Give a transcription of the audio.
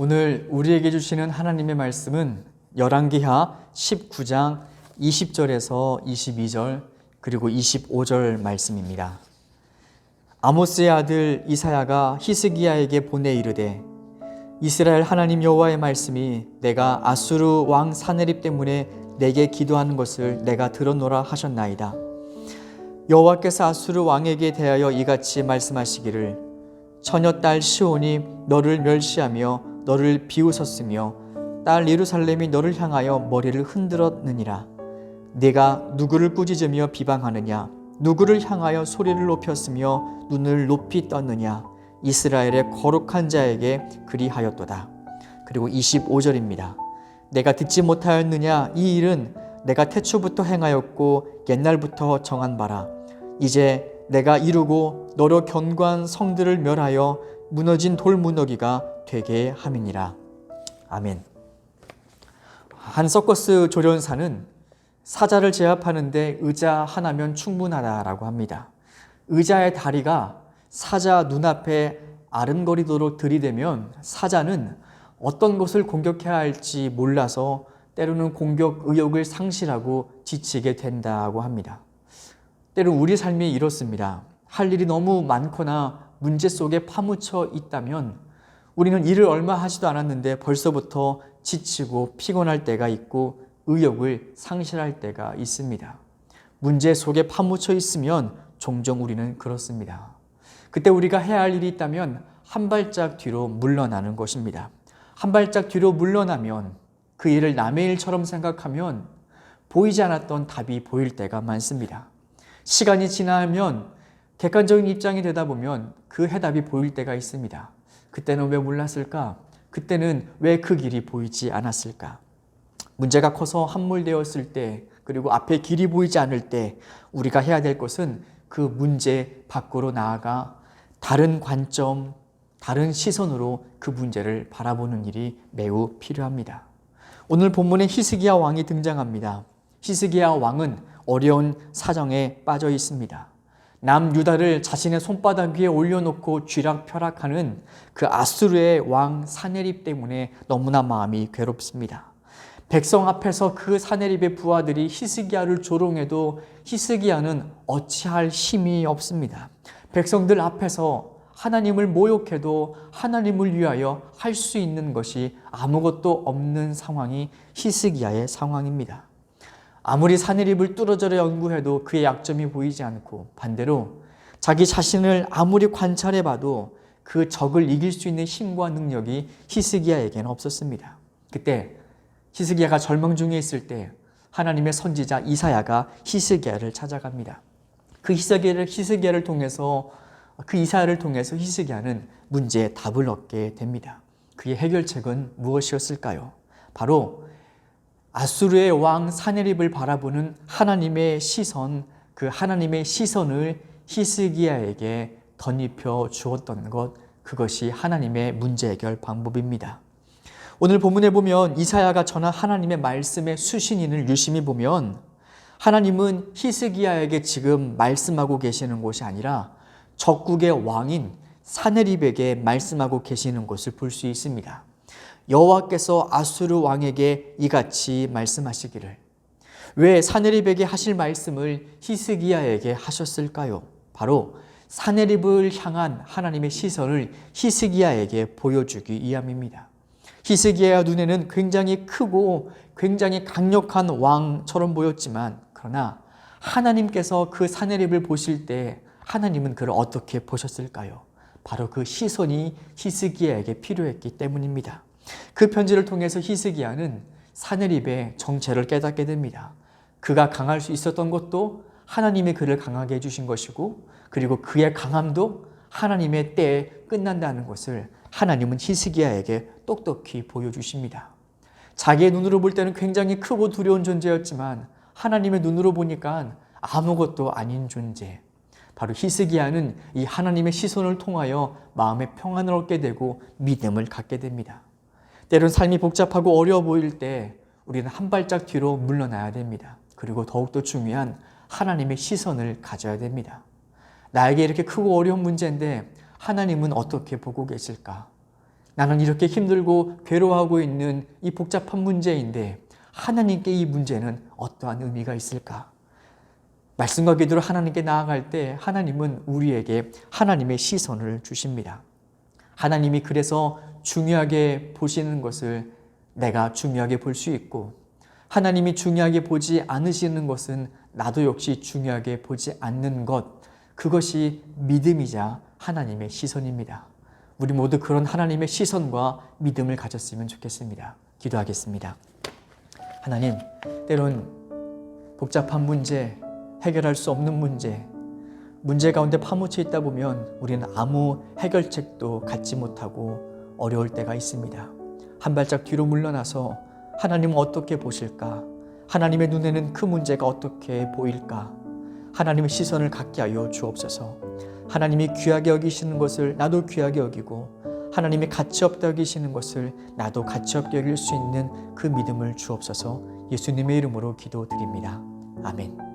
오늘 우리에게 주시는 하나님의 말씀은 열왕기하 19장 20절에서 22절 그리고 25절 말씀입니다. 아모스의 아들 이사야가 히스기야에게 보내 이르되 이스라엘 하나님 여호와의 말씀이 내가 아수르 왕 사네립 때문에 내게 기도하는 것을 내가 들었노라 하셨나이다. 여호와께서 아수르 왕에게 대하여 이같이 말씀하시기를 처녀 딸 시온이 너를 멸시하며 너를 비웃었으며 딸 예루살렘이 너를 향하여 머리를 흔들었느니라. 내가 누구를 꾸짖으며 비방하느냐? 누구를 향하여 소리를 높였으며 눈을 높이 떴느냐? 이스라엘의 거룩한 자에게 그리하였도다. 그리고 25절입니다. 내가 듣지 못하였느냐? 이 일은 내가 태초부터 행하였고 옛날부터 정한 바라. 이제 내가 이루고 너로 견고한 성들을 멸하여 무너진 돌무너기가 되게 함이니라. 아멘. 한 서커스 조련사는 사자를 제압하는데 의자 하나면 충분하다라고 합니다. 의자의 다리가 사자 눈앞에 아른거리도록 들이대면 사자는 어떤 것을 공격해야 할지 몰라서 때로는 공격 의욕을 상실하고 지치게 된다고 합니다. 때로 우리 삶이 이렇습니다. 할 일이 너무 많거나 문제 속에 파묻혀 있다면 우리는 일을 얼마 하지도 않았는데 벌써부터 지치고 피곤할 때가 있고 의욕을 상실할 때가 있습니다. 문제 속에 파묻혀 있으면 종종 우리는 그렇습니다. 그때 우리가 해야 할 일이 있다면 한 발짝 뒤로 물러나는 것입니다. 한 발짝 뒤로 물러나면 그 일을 남의 일처럼 생각하면 보이지 않았던 답이 보일 때가 많습니다. 시간이 지나면 객관적인 입장이 되다 보면 그 해답이 보일 때가 있습니다. 그때는 왜 몰랐을까? 그때는 왜 그 길이 보이지 않았을까? 문제가 커서 함몰되었을 때, 그리고 앞에 길이 보이지 않을 때, 우리가 해야 될 것은 그 문제 밖으로 나아가 다른 관점, 다른 시선으로 그 문제를 바라보는 일이 매우 필요합니다. 오늘 본문에 히스기야 왕이 등장합니다. 히스기야 왕은 어려운 사정에 빠져 있습니다. 남유다를 자신의 손바닥 위에 올려놓고 쥐락펴락하는 그 아수르의 왕 사네립 때문에 너무나 마음이 괴롭습니다. 백성 앞에서 그 사네립의 부하들이 히스기야를 조롱해도 히스기야는 어찌할 힘이 없습니다. 백성들 앞에서 하나님을 모욕해도 하나님을 위하여 할 수 있는 것이 아무것도 없는 상황이 히스기야의 상황입니다. 아무리 사내립을 뚫어져라 연구해도 그의 약점이 보이지 않고 반대로 자기 자신을 아무리 관찰해 봐도 그 적을 이길 수 있는 힘과 능력이 히스기야에게는 없었습니다. 그때 히스기야가 절망 중에 있을 때 하나님의 선지자 이사야가 히스기야를 찾아갑니다. 그 히스기야를 히스기야를 통해서 그 이사야를 통해서 히스기야는 문제의 답을 얻게 됩니다. 그의 해결책은 무엇이었을까요? 바로 아수르의 왕 사네립을 바라보는 하나님의 시선, 그 하나님의 시선을 히스기야에게 덧입혀 주었던 것, 그것이 하나님의 문제 해결 방법입니다. 오늘 본문에 보면 이사야가 전한 하나님의 말씀의 수신인을 유심히 보면 하나님은 히스기야에게 지금 말씀하고 계시는 곳이 아니라 적국의 왕인 사네립에게 말씀하고 계시는 것을 볼 수 있습니다. 여호와께서 아수르 왕에게 이같이 말씀하시기를 왜 사네립에게 하실 말씀을 히스기야에게 하셨을까요? 바로 사네립을 향한 하나님의 시선을 히스기야에게 보여주기 위함입니다. 히스기야 눈에는 굉장히 크고 굉장히 강력한 왕처럼 보였지만 그러나 하나님께서 그 사네립을 보실 때 하나님은 그를 어떻게 보셨을까요? 바로 그 시선이 히스기야에게 필요했기 때문입니다. 그 편지를 통해서 히스기야는 사네립의 정체를 깨닫게 됩니다. 그가 강할 수 있었던 것도 하나님의 그를 강하게 해주신 것이고 그리고 그의 강함도 하나님의 때에 끝난다는 것을 하나님은 히스기야에게 똑똑히 보여주십니다. 자기의 눈으로 볼 때는 굉장히 크고 두려운 존재였지만 하나님의 눈으로 보니까 아무것도 아닌 존재. 바로 히스기야는 이 하나님의 시선을 통하여 마음의 평안을 얻게 되고 믿음을 갖게 됩니다. 때론 삶이 복잡하고 어려워 보일 때 우리는 한 발짝 뒤로 물러나야 됩니다. 그리고 더욱더 중요한 하나님의 시선을 가져야 됩니다. 나에게 이렇게 크고 어려운 문제인데 하나님은 어떻게 보고 계실까? 나는 이렇게 힘들고 괴로워하고 있는 이 복잡한 문제인데 하나님께 이 문제는 어떠한 의미가 있을까? 말씀과 기도로 하나님께 나아갈 때 하나님은 우리에게 하나님의 시선을 주십니다. 하나님이 그래서 중요하게 보시는 것을 내가 중요하게 볼 수 있고 하나님이 중요하게 보지 않으시는 것은 나도 역시 중요하게 보지 않는 것 그것이 믿음이자 하나님의 시선입니다. 우리 모두 그런 하나님의 시선과 믿음을 가졌으면 좋겠습니다. 기도하겠습니다. 하나님, 때론 복잡한 문제, 해결할 수 없는 문제, 문제 가운데 파묻혀 있다 보면 우리는 아무 해결책도 갖지 못하고 어려울 때가 있습니다. 한 발짝 뒤로 물러나서 하나님은 어떻게 보실까? 하나님의 눈에는 그 문제가 어떻게 보일까? 하나님의 시선을 갖게 하여 주옵소서. 하나님이 귀하게 여기시는 것을 나도 귀하게 여기고 하나님이 가치 없다 여기시는 것을 나도 가치 없게 여길 수 있는 그 믿음을 주옵소서. 예수님의 이름으로 기도드립니다. 아멘.